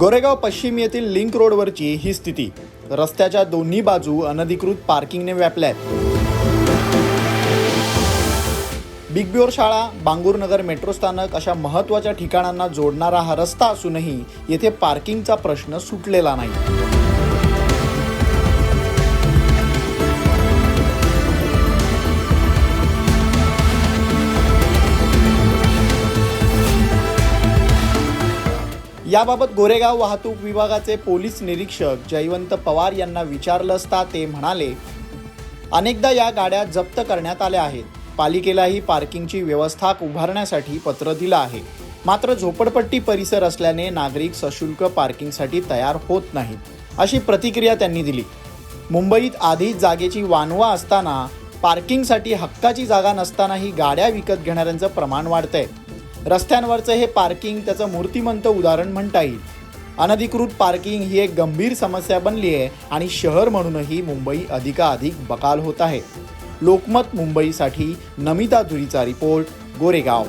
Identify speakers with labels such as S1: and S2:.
S1: गोरेगाव पश्चिम येथील लिंक रोडवरची ही स्थिती. रस्त्याच्या दोन्ही बाजू अनधिकृत पार्किंगने व्यापल्या आहेत. बिग ब्योर शाळा बांगूरनगर मेट्रो स्थानक अशा महत्त्वाच्या ठिकाणांना जोडणारा हा रस्ता असूनही येथे पार्किंगचा प्रश्न सुटलेला नाही. याबाबत गोरेगाव वाहतूक विभागाचे पोलीस निरीक्षक जयवंत पवार यांना विचारलं असता ते म्हणाले अनेकदा या गाड्या जप्त करण्यात आल्या आहेत. पालिकेलाही पार्किंगची व्यवस्था उभारण्यासाठी पत्र दिलं आहे. मात्र झोपडपट्टी परिसर असल्याने नागरिक सशुल्क पार्किंगसाठी तयार होत नाहीत. अशी प्रतिक्रिया त्यांनी दिली. मुंबईत आधीच जागेची वानवा असताना पार्किंगसाठी हक्काची जागा नसतानाही गाड्या विकत घेणाऱ्यांचं प्रमाण वाढतंय. रस्त्यांवरचं हे पार्किंग त्याचं मूर्तिमंत उदाहरण म्हणता येईल. अनधिकृत पार्किंग ही एक गंभीर समस्या बनली आहे आणि शहर म्हणूनही मुंबई अधिकाधिक बकाल होत आहे. लोकमत मुंबईसाठी नमिता धुरीचा रिपोर्ट गोरेगाव.